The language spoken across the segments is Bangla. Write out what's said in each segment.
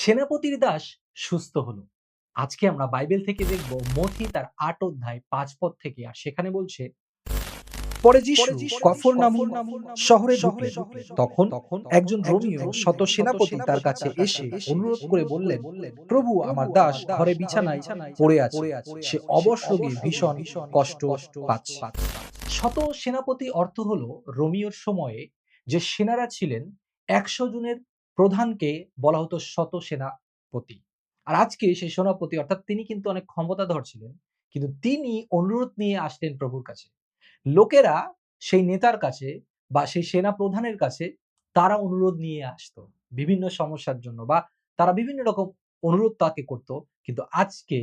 সেনাপতির দাস সুস্থ হলো। আজকে আমরা বাইবেল থেকে দেখব মথি তার আট অধ্যায় পাঁচ পদ থেকে আর সেখানে বলছে পরে যিশু কফরনাহুম শহরে ঢুকলেন। তখন একজন রোমীয় শত সেনাপতি তার কাছে এসে অনুরোধ করে বললেন প্রভু আমার দাস ঘরে বিছানায় পড়ে আছে। সে অবশ্যই ভীষণ কষ্ট পাচ্ছে। শত সেনাপতি অর্থ হলো রোমিওর সময়ে যে সেনারা ছিলেন একশো জনের প্রধানকে বলা হতো শত সেনাপতি আর আজকে সেই সেনাপতি, অর্থাৎ তিনি কিন্তু অনেক ক্ষমতাধর ছিলেন, কিন্তু তিনি অনুরোধ নিয়ে আসলেন প্রভুর কাছে। লোকেরা সেই নেতার কাছে বা সেই সেনা প্রধানের কাছে তারা অনুরোধ নিয়ে আসতো বিভিন্ন সমস্যার জন্য বা তারা বিভিন্ন রকম অনুরোধ তাকে করত, কিন্তু আজকে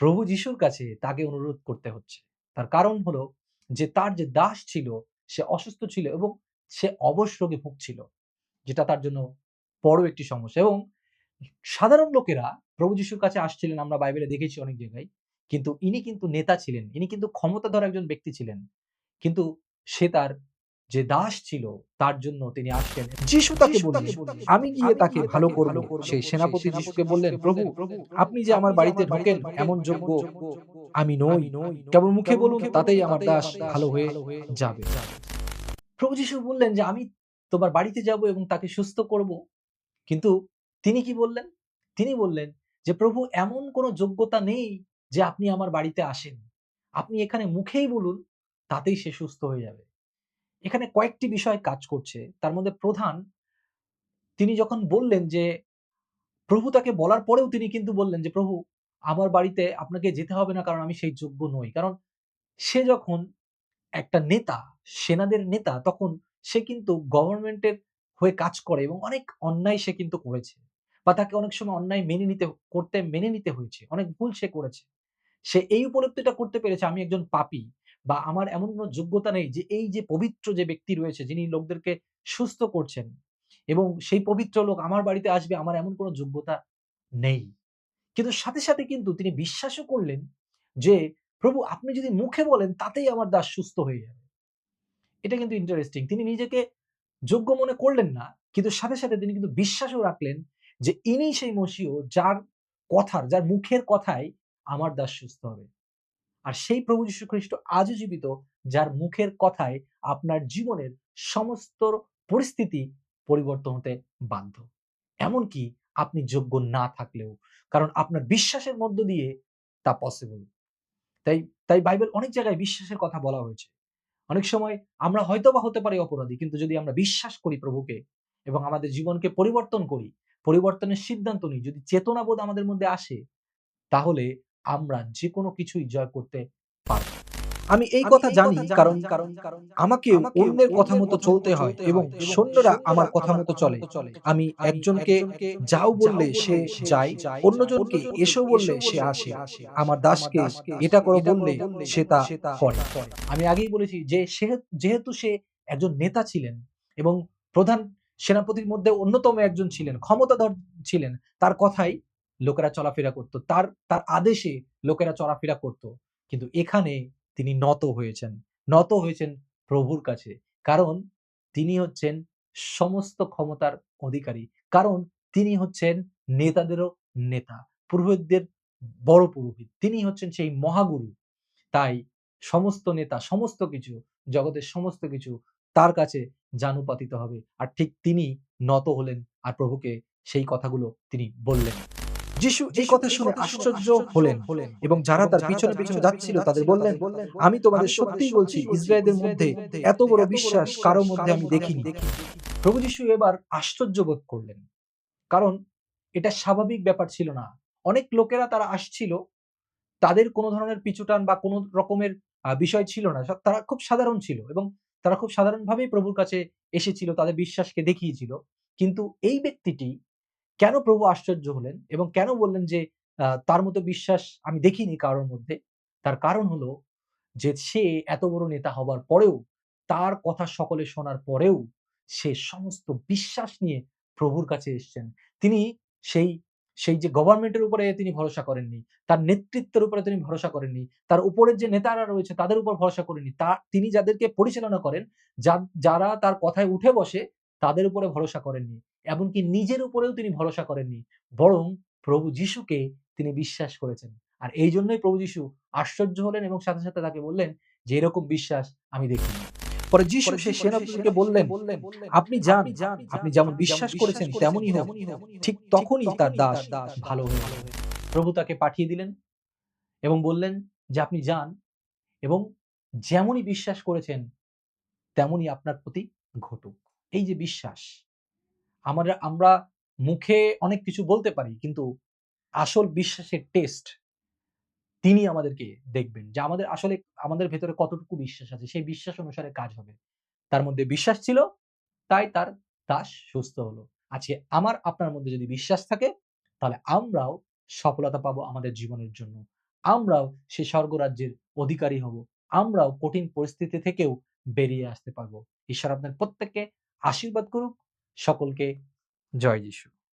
প্রভু যিশুর কাছে তাকে অনুরোধ করতে হচ্ছে। তার কারণ হলো যে তার যে দাস ছিল, সে অসুস্থ ছিল এবং সে অবশ রোগে ভুগছিল। যেটা তার জন্য বড় একটি সমস্যা। এবং সাধারণ লোকেরা প্রভু যিশুর কাছে আসছিলেন আমরা বাইবেলে দেখেছি অনেক জায়গায় কিন্তু ইনি কিন্তু নেতা ছিলেন ইনি কিন্তু ক্ষমতাধর একজন ব্যক্তি ছিলেন। কিন্তু সে তার যে দাস ছিল তার জন্য তিনি আসলেন যিশু তাকে বললেন আমি গিয়ে তাকে ভালো করব। সেই সেনাপতি যিশুকে বললেন প্রভু আপনি যে আমার বাড়িতে ঢোকেন এমন যোগ্য আমি নই। কেবল মুখে বলুন তাতেই আমার দাস ভালো হয়ে যাবে। প্রভু যিশু বললেন যে আমি তোমার বাড়িতে যাব এবং তাকে সুস্থ করব। কিন্তু তিনি কি বললেন? তিনি বললেন যে, প্রভু, এমন কোনো যোগ্যতা নেই যে আপনি আমার বাড়িতে আসেন। আপনি এখানে মুখেই বলুন, তাতেই সে সুস্থ হয়ে যাবে। এখানে কয়েকটি বিষয় কাজ করছে। তার মধ্যে প্রধান, তিনি যখন বললেন যে, প্রভু তাকে বলার পরেও তিনি কিন্তু বললেন যে, প্রভু, আমার বাড়িতে আপনাকে যেতে হবে না কারণ আমি সেই যোগ্য নই। কারণ সে যখন একটা নেতা, সেনাদের নেতা, তখন সে কিন্তু গভর্নমেন্টের হয়ে কাজ করে এবং অনেক অন্যায় সে কিন্তু করেছে বা তাকে অনেক সময় অন্যায় মেনে নিতে করতে মেনে নিতে হয়েছে, অনেক ভুল সে করেছে। সে এই উপলব্ধিটা করতে পেরেছে, আমি একজন পাপি বা আমার এমন কোনো যোগ্যতা নেই যে এই যে পবিত্র যে ব্যক্তি রয়েছে যিনি লোকদেরকে সুস্থ করছেন এবং সেই পবিত্র লোক আমার বাড়িতে আসবে, আমার এমন কোনো যোগ্যতা নেই। কিন্তু সাথে সাথে কিন্তু তিনি বিশ্বাসও করলেন যে, প্রভু, আপনি যদি মুখে বলেন তাতেই আমার দাস সুস্থ হয়ে যাবে। এটা কিন্তু ইন্টারেস্টিং তিনি নিজেকে যোগ্য মনে করলেন না, কিন্তু সাথে সাথে তিনি কিন্তু বিশ্বাসও রাখলেন যে ইনি সেই মসিও যার কথার, যার মুখের কথায় আমার দাস সুস্থ হবে। আর সেই প্রভু যীশু খ্রিস্ট আজও জীবিত, যার মুখের কথায় আপনার জীবনের সমস্ত পরিস্থিতি পরিবর্তন হতে বাধ্য। এমনকি আপনি যোগ্য না থাকলেও, কারণ আপনার বিশ্বাসের মধ্য দিয়ে তা পসিবল তাই তাই বাইবেল অনেক জায়গায় বিশ্বাসের কথা বলা হয়েছে। অনেক সময় আমরা হয়তো বা হতে পারি অপরাধী, কিন্তু যদি আমরা বিশ্বাস করি প্রভুকে এবং আমাদের জীবনকে পরিবর্তন করি, পরিবর্তনের সিদ্ধান্ত নিই, যদি চেতনাবোধ আমাদের মধ্যে আসে, তাহলে আমরা যে কোনো কিছুই জয় করতে আমি এই কথা জানি কারণ আমাকে অন্যের কথা মতো চলতে হয় এবং সৈন্যরা আমার কথা মতো চলে। আমি একজনকে যাও বললে সে যায় অন্যজনকে এসো বললে সে আসে। আমার দাসকে এটা করো বললে সে তা করে। আমি আগেই বলেছি যে সে যেহেতু সে একজন নেতা ছিলেন এবং প্রধান সেনাপতির মধ্যে অন্যতম একজন ছিলেন ক্ষমতাধর ছিলেন তার কথাই লোকেরা চলাফেরা করত। তার তার আদেশে লোকেরা চলাফেরা করত। কিন্তু এখানে তিনি নত হয়েছেন। নত হয়েছেন প্রভুর কাছে। কারণ তিনি হচ্ছেন সমস্ত ক্ষমতার অধিকারী। কারণ তিনি হচ্ছেন নেতাদেরও নেতা, পুরোহিতদের বড় পুরোহিত। তিনি হচ্ছেন সেই মহাগুরু। তাই সমস্ত নেতা, সমস্ত কিছু, জগতের সমস্ত কিছু তার কাছে জানুপাতিত হবে। আর ঠিক তিনি নত হলেন। আর প্রভুকে সেই কথাগুলো তিনি বললেন। যিশু এই কথা শুনে আশ্চর্য হলেন এবং যারা তার পিছনে পিছনে যাচ্ছিল তাদের বললেন আমি তোমাদের সত্যিই বলছি ইসরায়েলের মধ্যে এত বড় বিশ্বাস কারও মধ্যে আমি দেখিনি। প্রভু যিশু এবার আশ্চর্য বোধ করলেন। কারণ এটা স্বাভাবিক ব্যাপার ছিল না। অনেক লোকেরা তারা আসছিল তাদের কোনো ধরনের পিছুটান বা কোনো রকমের বিষয় ছিল না। তারা খুব সাধারণ ছিল এবং তারা খুব সাধারণভাবেই প্রভুর কাছে এসেছিল তাদের বিশ্বাসকে দেখিয়েছিল। কিন্তু এই ব্যক্তিটি কেন প্রভু আশ্চর্য হলেন এবং কেন বললেন যে তার মতো বিশ্বাস আমি দেখিনি কারোর মধ্যে? তার কারণ হলো যে, সে এত বড় নেতা হবার পরেও, তার কথা সকলে শোনার পরেও, সে সমস্ত বিশ্বাস নিয়ে প্রভুর কাছে এসছেন। তিনি সেই সেই যে গভর্নমেন্টের উপরে তিনি ভরসা করেননি, তার নেতৃত্বের উপরে তিনি ভরসা করেননি, তার উপরের যে নেতারা রয়েছে তাদের উপর ভরসা করেননি, তা, তিনি যাদেরকে পরিচালনা করেন যারা তার কথায় উঠে বসে, তাদের উপরে ভরসা করেননি। এমনকি নিজের উপরেও তিনি ভরসা করেননি বরং প্রভু যিশুকে তিনি বিশ্বাস করেছেন। আর এই জন্যই প্রভু যিশু আশ্চর্য হলেন এবং সাথে সাথে তাকে বললেন যে এরকম বিশ্বাস আমি দেখিনি। পরে যিশু সেই সেনাপতিকে বললেন আপনি যান আপনি যেমন বিশ্বাস করেছেন তেমনই হোক ঠিক তখনই তার দাস ভালো হয়ে প্রভু তাকে পাঠিয়ে দিলেন এবং বললেন যে আপনি যান এবং যেমনই বিশ্বাস করেছেন তেমনই আপনার প্রতি ঘটুক। এই যে বিশ্বাস আমরা আমরা মুখে অনেক কিছু বলতে পারি, কিন্তু আসল বিশ্বাসের টেস্ট তিনি আমাদেরকে দেখবেন যে আমাদের আসলে আমাদের ভেতরে কতটুকু বিশ্বাস আছে, সেই বিশ্বাস অনুসারে কাজ হবে। তার মধ্যে বিশ্বাস ছিল, তাই তার দাস সুস্থ হলো। আজকে আমার, আপনার মধ্যে যদি বিশ্বাস থাকে, তাহলে আমরাও সফলতা পাবো আমাদের জীবনের জন্য। আমরাও সে স্বর্গরাজ্যের অধিকারী হব। আমরাও কঠিন পরিস্থিতি থেকেও বেরিয়ে আসতে পারব। ঈশ্বর আপনার প্রত্যেককে আশীর্বাদ করুক। সকলকে জয় যিশু।